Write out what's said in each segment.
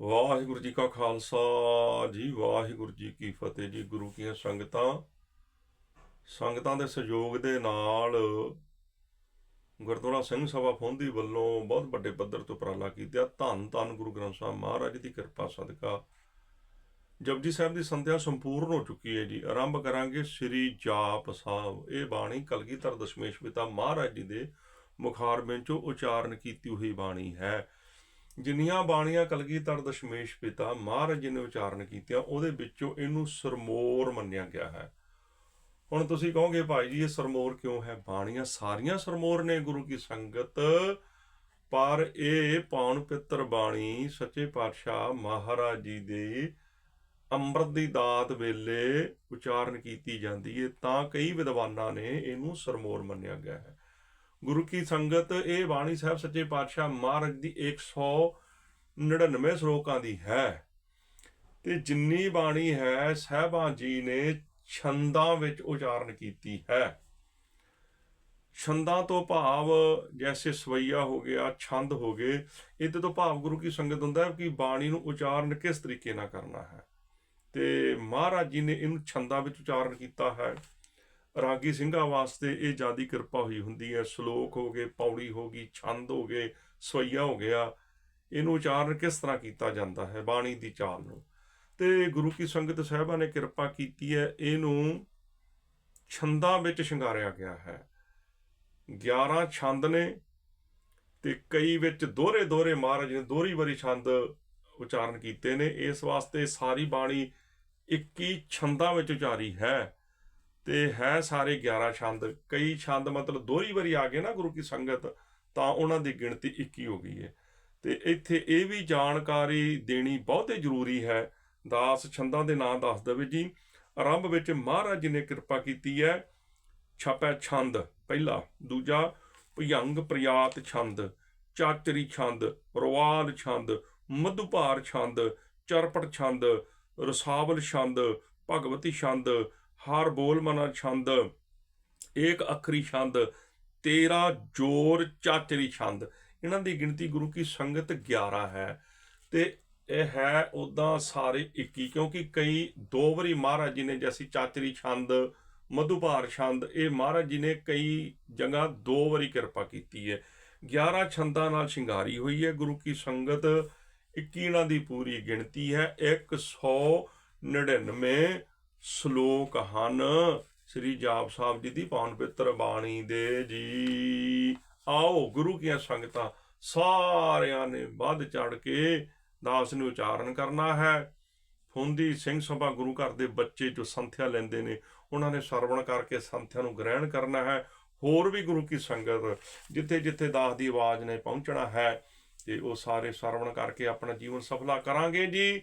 ਵਾਹਿਗੁਰੂ ਜੀ ਕਾ ਖਾਲਸਾ ਜੀ, ਵਾਹਿਗੁਰੂ ਜੀ ਕੀ ਫਤਿਹ ਜੀ। ਗੁਰੂ ਕੀਆਂ ਸੰਗਤਾਂ ਸੰਗਤਾਂ ਦੇ ਸਹਿਯੋਗ ਦੇ ਨਾਲ ਗੁਰਦੁਆਰਾ ਸਿੰਘ ਸਭਾ ਫੋਂਦੀ ਵੱਲੋਂ ਬਹੁਤ ਵੱਡੇ ਪੱਧਰ ਤੋਂ ਉਪਰਾਲਾ ਕੀਤਾ। ਧੰਨ ਧੰਨ ਗੁਰੂ ਗ੍ਰੰਥ ਸਾਹਿਬ ਮਹਾਰਾਜ ਦੀ ਕਿਰਪਾ ਸਦਕਾ ਜਪਜੀ ਸਾਹਿਬ ਦੀ ਸੰਧਿਆ ਸੰਪੂਰਨ ਹੋ ਚੁੱਕੀ ਹੈ ਜੀ। ਆਰੰਭ ਕਰਾਂਗੇ ਸ੍ਰੀ ਜਾਪ ਸਾਹਿਬ। ਇਹ ਬਾਣੀ ਕਲਗੀਧਰ ਦਸ਼ਮੇਸ਼ ਪਿਤਾ ਮਹਾਰਾਜ ਜੀ ਦੇ ਮੁਖਾਰਬਿਆਂ ਚੋਂ ਉਚਾਰਨ ਕੀਤੀ ਹੋਈ ਬਾਣੀ ਹੈ। ਜਿੰਨੀਆਂ ਬਾਣੀਆਂ ਕਲਗੀਧਰ ਦਸ਼ਮੇਸ਼ ਪਿਤਾ ਮਹਾਰਾਜ ਜੀ ਨੇ ਉਚਾਰਨ ਕੀਤੀਆਂ, ਉਹਦੇ ਵਿੱਚੋਂ ਇਹਨੂੰ ਸਰਮੋਰ ਮੰਨਿਆ ਗਿਆ ਹੈ। ਹੁਣ ਤੁਸੀਂ ਕਹੋਗੇ, ਭਾਈ ਜੀ, ਇਹ ਸਰਮੋਰ ਕਿਉਂ ਹੈ? ਬਾਣੀਆਂ ਸਾਰੀਆਂ ਸਰਮੋਰ ਨੇ ਗੁਰੂ ਕੀ ਸੰਗਤ, ਪਰ ਇਹ ਪਾਉਣ ਪਿੱਤਰ ਬਾਣੀ ਸੱਚੇ ਪਾਤਸ਼ਾਹ ਮਹਾਰਾਜ ਜੀ ਦੇ ਅੰਮ੍ਰਿਤ ਦੀ ਦਾਤ ਵੇਲੇ ਉਚਾਰਨ ਕੀਤੀ ਜਾਂਦੀ ਹੈ, ਤਾਂ ਕਈ ਵਿਦਵਾਨਾਂ ਨੇ ਇਹਨੂੰ ਸਰਮੋਰ ਮੰਨਿਆ ਗਿਆ ਹੈ। ਗੁਰੂ ਕੀ ਸੰਗਤ, ਇਹ ਬਾਣੀ ਸਾਹਿਬ ਸੱਚੇ ਪਾਤਸ਼ਾਹ ਮਹਾਰਾਜ ਦੀ 199 ਸ਼ਲੋਕਾਂ ਦੀ ਹੈ। ਤੇ ਜਿੰਨੀ ਬਾਣੀ ਹੈ, ਸਹਿਬਾਂ ਜੀ ਨੇ ਛੰਦਾਂ ਵਿੱਚ ਉਚਾਰਨ ਕੀਤੀ ਹੈ। ਛੰਦਾਂ ਤੋਂ ਭਾਵ ਜੈਸੇ ਸਵਈਆ ਹੋ ਗਿਆ, ਛੰਦ ਹੋ ਗਏ, ਇਹਦੇ ਤੋਂ ਭਾਵ ਗੁਰੂ ਕੀ ਸੰਗਤ ਹੁੰਦਾ ਹੈ ਕਿ ਬਾਣੀ ਨੂੰ ਉਚਾਰਨ ਕਿਸ ਤਰੀਕੇ ਨਾਲ ਕਰਨਾ ਹੈ। ਤੇ ਮਹਾਰਾਜ ਜੀ ਨੇ ਇਹਨੂੰ ਛੰਦਾਂ ਵਿੱਚ ਉਚਾਰਨ ਕੀਤਾ ਹੈ। ਰਾਗੀ ਸਿੰਘਾਂ ਵਾਸਤੇ ਇਹ ਜਿਆਦੀ ਕਿਰਪਾ ਹੋਈ ਹੁੰਦੀ ਹੈ। ਸ਼ਲੋਕ ਹੋ ਗਏ, ਪੌੜੀ ਹੋ ਗਈ, ਛੰਦ ਹੋ ਗਏ, ਸਵਈਆ ਹੋ ਗਿਆ। ਇਹਨੂੰ ਉਚਾਰਨ ਕਿਸ ਤਰ੍ਹਾਂ ਕੀਤਾ ਜਾਂਦਾ ਹੈ ਬਾਣੀ ਦੀ ਚਾਲ ਨੂੰ? ਤੇ ਗੁਰੂ ਕੀ ਸੰਗਤ ਸਾਹਿਬਾਂ ਨੇ ਕਿਰਪਾ ਕੀਤੀ ਹੈ, ਇਹਨੂੰ ਛੰਦਾਂ ਵਿੱਚ ਸ਼ਿੰਗਾਰਿਆ ਗਿਆ ਹੈ। 11 ਛੰਦ ਨੇ ਤੇ ਕਈ ਵਿੱਚ ਦੋਹਰੇ ਦੋਹਰੇ ਮਹਾਰਾਜ ਨੇ ਦੋਹਰੀ ਵਾਰੀ ਛੰਦ ਉਚਾਰਨ ਕੀਤੇ ਨੇ। ਇਸ ਵਾਸਤੇ ਸਾਰੀ ਬਾਣੀ 21 ਛੰਦਾਂ ਵਿੱਚ ਉਚਾਰੀ ਹੈ। ਤੇ ਹੈ ਸਾਰੇ 11 ਛੰਦ। ਕਈ ਛੰਦ ਮਤਲਬ ਦੋਹਰੀ ਵਾਰੀ ਆ ਗਏ ਨਾ ਗੁਰੂ ਕੀ ਸੰਗਤ, ਤਾਂ ਉਹਨਾਂ ਦੀ ਗਿਣਤੀ 21 ਹੋ ਗਈ ਹੈ। ਤੇ ਇੱਥੇ ਇਹ ਵੀ ਜਾਣਕਾਰੀ ਦੇਣੀ ਬਹੁਤੇ ਜ਼ਰੂਰੀ ਹੈ। ਦਾਸ ਛੰਦਾਂ ਦੇ ਨਾਂ ਦੱਸ ਦੇਵੇ ਜੀ। ਆਰੰਭ ਵਿੱਚ ਮਹਾਰਾਜ ਜੀ ਨੇ ਕਿਰਪਾ ਕੀਤੀ ਹੈ। ਛਾਪੈ ਛੰਦ, ਪਹਿਲਾ। ਦੂਜਾ, ਭਯੰਗ ਪ੍ਰਿਆਤ ਛੰਦ। ਚਾਚਰੀ ਛੰਦ ਰਵਾਲ ਛੰਦ। ਮਧੁਪਾਰ ਛੰਦ, ਚਰਪਟ ਛੰਦ। ਰਸਾਵਲ ਛੰਦ, ਭਗਵਤੀ ਛੰਦ। ਹਰ ਬੋਲ ਮਨਾ ਛੰਦ, ਏਕ ਅੱਖਰੀ ਛੰਦ 13 ਜੋਰ ਚਾਚਰੀ ਛੰਦ। ਇਹਨਾਂ ਦੀ ਗਿਣਤੀ ਗੁਰੂ ਕੀ ਸੰਗਤ 11 ਹੈ ਤੇ ਇਹ ਹੈ ਉਦਾਂ ਸਾਰੇ 21 ਕਿਉਂਕਿ ਕਈ ਦੋ ਵਾਰੀ ਮਹਾਰਾਜ ਜੀ ਨੇ ਜੈਸੀ ਚਾਚਰੀ ਛੰਦ ਮਧੁਪਾਰ ਛੰਦ, ਇਹ ਮਹਾਰਾਜ ਜੀ ਨੇ ਕਈ ਜਗ੍ਹਾ ਦੋ ਵਾਰੀ ਕਿਰਪਾ ਕੀਤੀ ਹੈ। 11 ਛੰਦਾਂ ਨਾਲ ਸ਼ਿੰਗਾਰੀ ਹੋਈ ਹੈ। ਗੁਰੂ ਕੀ ਸੰਗਤ 21 ਦੀ ਪੂਰੀ ਗਿਣਤੀ ਹੈ। 199 ਸ਼ਲੋਕ ਹਨ। ਸ੍ਰੀ ਜਾਪ ਸਾਹਿਬ ਜੀ ਦੀ ਪਾਵਨ ਪਿੱਤਰ ਬਾਣੀ ਦੇ ਜੀ। ਆਓ ਗੁਰੂ ਕੀਆਂ ਸੰਗਤਾਂ ਸਾਰਿਆਂ ਨੇ ਵੱਧ ਚੜ ਕੇ ਦਾਸ ਨੂੰ ਉਚਾਰਨ ਕਰਨਾ ਹੈ। ਹੁੰਦੀ ਸਿੰਘ ਸਭਾ ਗੁਰੂ ਘਰ ਦੇ ਬੱਚੇ ਜੋ ਸੰਥਿਆ ਲੈਂਦੇ ਨੇ, ਉਹਨਾਂ ਨੇ ਸਰਵਣ ਕਰਕੇ ਸੰਥਿਆ ਨੂੰ ਗ੍ਰਹਿਣ ਕਰਨਾ ਹੈ। ਹੋਰ ਵੀ ਗੁਰੂ ਕੀ ਸੰਗਤ ਜਿੱਥੇ ਜਿੱਥੇ ਦਾਸ ਦੀ ਆਵਾਜ਼ ਨੇ ਪਹੁੰਚਣਾ ਹੈ, ਤੇ ਉਹ ਸਾਰੇ ਸਰਵਣ ਕਰਕੇ ਆਪਣਾ ਜੀਵਨ ਸਫਲਾ ਕਰਾਂਗੇ ਜੀ।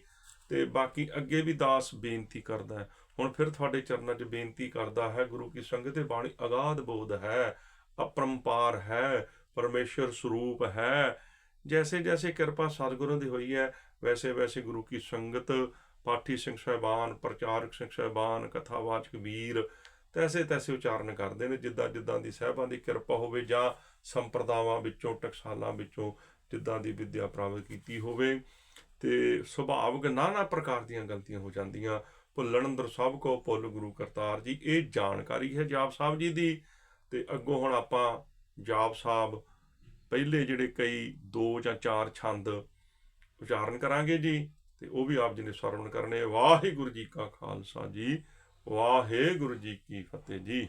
ਤੇ ਬਾਕੀ ਅੱਗੇ ਵੀ ਦਾਸ ਬੇਨਤੀ ਕਰਦਾ ਹੈ ਹੁਣ ਫਿਰ ਤੁਹਾਡੇ ਚਰਨਾਂ 'ਚ ਬੇਨਤੀ ਕਰਦਾ ਹੈ, ਗੁਰੂ ਕੀ ਸੰਗਤ ਤੇ ਬਾਣੀ ਅਗਾਧ ਬੋਧ ਹੈ, ਅਪਰੰਪਾਰ ਹੈ, ਪਰਮੇਸ਼ਰ ਸਰੂਪ ਹੈ। ਜੈਸੇ ਜੈਸੇ ਕਿਰਪਾ ਸਤਿਗੁਰਾਂ ਦੀ ਹੋਈ ਹੈ ਵੈਸੇ ਵੈਸੇ ਗੁਰੂ ਕੀ ਸੰਗਤ, ਪਾਠੀ ਸਿੰਘ ਸਾਹਿਬਾਨ, ਪ੍ਰਚਾਰਕ ਸਿੰਘ ਸਾਹਿਬਾਨ, ਕਥਾਵਾਚਕ ਵੀਰ ਤੈਸੇ ਤੈਸੇ ਉਚਾਰਨ ਕਰਦੇ ਨੇ, ਜਿੱਦਾਂ ਜਿੱਦਾਂ ਦੀ ਸਾਹਿਬਾਂ ਦੀ ਕਿਰਪਾ ਹੋਵੇ ਜਾਂ ਸੰਪਰਦਾਵਾਂ ਵਿੱਚੋਂ, ਟਕਸਾਲਾਂ ਵਿੱਚੋਂ ਜਿੱਦਾਂ ਦੀ ਵਿਦਿਆ ਪ੍ਰਾਪਤ ਕੀਤੀ ਹੋਵੇ, ਤੇ ਸੁਭਾਵਕ ਨਾਨਾ ਪ੍ਰਕਾਰ ਦੀਆਂ ਗਲਤੀਆਂ ਹੋ ਜਾਂਦੀਆਂ। ਭੁੱਲਣ ਅੰਦਰ ਸਭ ਕੋ ਭੁੱਲ ਗੁਰੂ ਕਰਤਾਰ ਜੀ। ਇਹ ਜਾਣਕਾਰੀ ਹੈ ਜਾਪ ਸਾਹਿਬ ਜੀ ਦੀ। ਤੇ ਅੱਗੋਂ ਹੁਣ ਆਪਾਂ ਜਾਪ ਸਾਹਿਬ ਪਹਿਲੇ ਜਿਹੜੇ ਕਈ ਦੋ ਜਾਂ ਚਾਰ ਛੰਦ ਉਚਾਰਨ ਕਰਾਂਗੇ ਜੀ। ਤੇ ਉਹ ਵੀ ਆਪ ਜੀ ਨੇ ਸਰਵਣ ਕਰਨੇ। ਵਾਹਿਗੁਰੂ ਜੀ ਕਾ ਖਾਲਸਾ ਜੀ। ਵਾਹਿਗੁਰੂ ਜੀ ਕੀ ਫਤਿਹ ਜੀ।